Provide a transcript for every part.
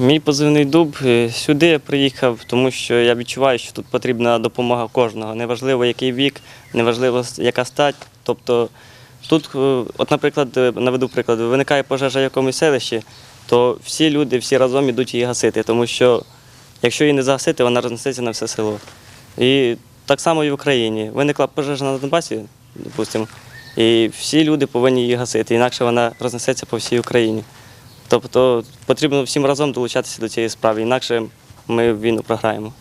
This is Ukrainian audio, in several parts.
Мій позивний дуб е, сюди я приїхав, тому що я відчуваю, що тут потрібна допомога кожного. Неважливо, який вік, неважливо, яка стать. Тобто тут, е, от, наприклад, е, наведу приклад, виникає пожежа в якомусь селищі, то всі люди всі разом ідуть її гасити, тому що якщо її не загасити, вона рознесеться на все село. І так само і в Україні. Виникла пожежа на Донбасі, допустимо, і всі люди повинні її гасити, інакше вона рознесеться по всій Україні. Тобто потрібно всім разом долучатися до цієї справи, інакше ми війну програємо.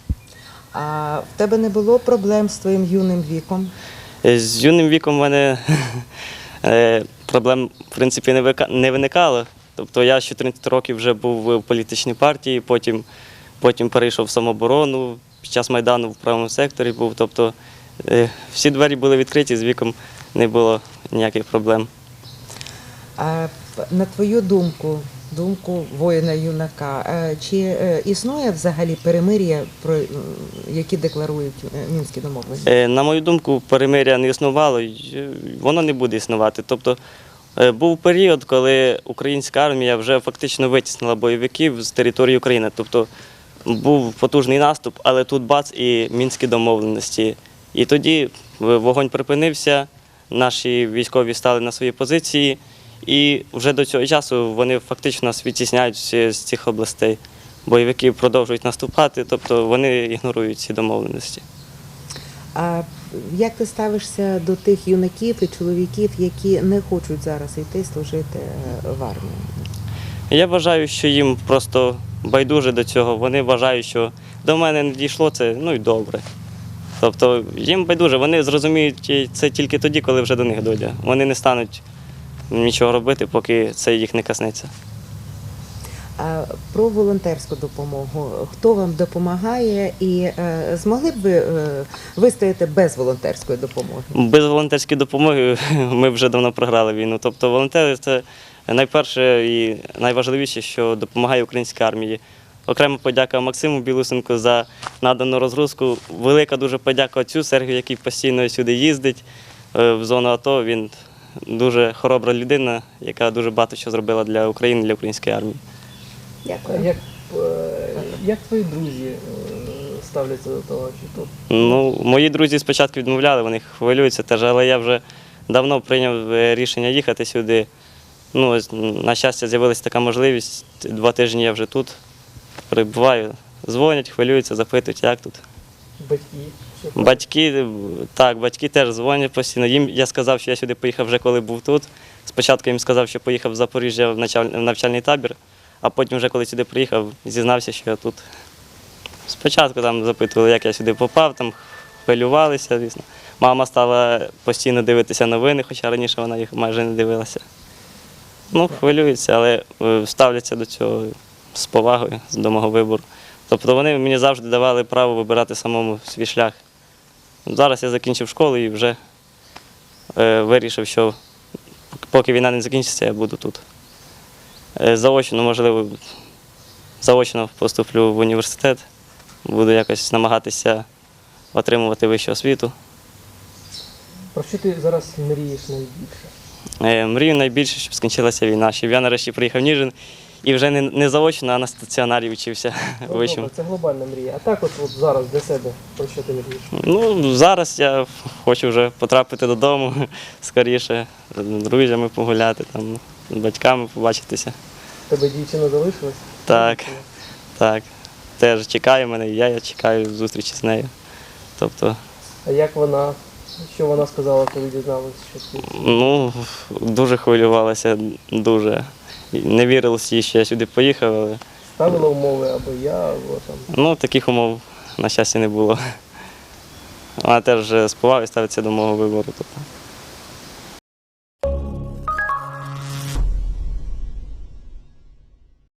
А в тебе не було проблем з твоїм юним віком? Е, З юним віком в мене е, проблем в принципі не виникало. Тобто я з 14 років вже був в політичній партії, потім, потім перейшов в самооборону, під час Майдану в правому секторі був. Тобто е, всі двері були відкриті, з віком не було ніяких проблем. А на твою думку, думку воїна юнака, е, чи е, існує взагалі перемир'я, про які декларують е, мінські домовлення? На мою думку, перемиря не існувало, воно не буде існувати. Тобто був період, коли українська армія вже фактично витіснила бойовиків з території України. Тобто був потужний наступ, але тут бац і мінські домовленості. І тоді вогонь припинився, наші військові стали на свої позиції, і вже до цього часу вони фактично нас відтісняють з цих областей. Бойовики продовжують наступати, тобто вони ігнорують ці домовленості. А як ти ставишся до тих юнаків і чоловіків, які не хочуть зараз йти служити е, в армію? Я вважаю, що їм просто байдуже до цього. Вони вважають, що до мене не дійшло це, ну і добре. Тобто їм байдуже, вони зрозуміють це тільки тоді, коли вже до них дойде. Вони не стануть нічого робити, поки це їх не коснеться. А про волонтерську допомогу. Хто вам допомагає і е, змогли б ви е, вистояти без волонтерської допомоги? Без волонтерської допомоги ми вже давно програли війну. Тобто волонтери це найперше і найважливіше, що допомагає українській армії. Окрема подяка Максиму Білусенку за надану розгрузку. Велика дуже подяка отцю Сергію, який постійно сюди їздить е, в зону АТО. Він дуже хоробра людина, яка дуже багато що зробила для України, для української армії. Дякую. Як, е, як твої друзі е, ставляться до того, чи тут? Ну, мої друзі спочатку відмовляли, вони хвилюються теж, але я вже давно прийняв е, рішення їхати сюди. Ну, на щастя, з'явилася така можливість. Два тижні я вже тут перебуваю. Дзвонять, хвилюються, запитують, як тут. Батьки? Батьки, так, батьки теж дзвонять постійно. Їм я сказав, що я сюди поїхав вже коли був тут. Спочатку їм сказав, що поїхав в Запоріжжя в навчальний табір, а потім, вже коли сюди приїхав, зізнався, що я тут. Спочатку там запитували, як я сюди попав, там хвилювалися, звісно. Мама стала постійно дивитися новини, хоча раніше вона їх майже не дивилася. Ну, хвилюються, але е, ставляться до цього з повагою, до мого вибору. Тобто вони мені завжди давали право вибирати самому свій шлях. Зараз я закінчив школу і вже е, вирішив, що поки війна не закінчиться, я буду тут. Е, заочно, можливо, заочно поступлю в університет, буду якось намагатися отримувати вищу освіту. Про що ти зараз мрієш найбільше? Е, Мрію найбільше, щоб скінчилася війна, щоб я нарешті приїхав в Ніжин і вже не, не заочно, а на стаціонарі вчився Ну, добре, Це глобальна мрія. А так от, от зараз для себе про що ти мрієш? Ну, зараз я хочу вже потрапити додому скоріше, з друзями погуляти, там, з батьками побачитися. Тебе дівчина залишилась? Так, так. Теж чекає мене, і я, я чекаю зустрічі з нею. Тобто, А як вона? Що вона сказала, коли дізналась, що ти? ну, дуже хвилювалася, дуже. Не вірилось їй, що я сюди поїхав, але Ставила умови або я, або там. ну, таких умов, на щастя, не було. Вона теж з і ставиться до мого вибору. Тобто.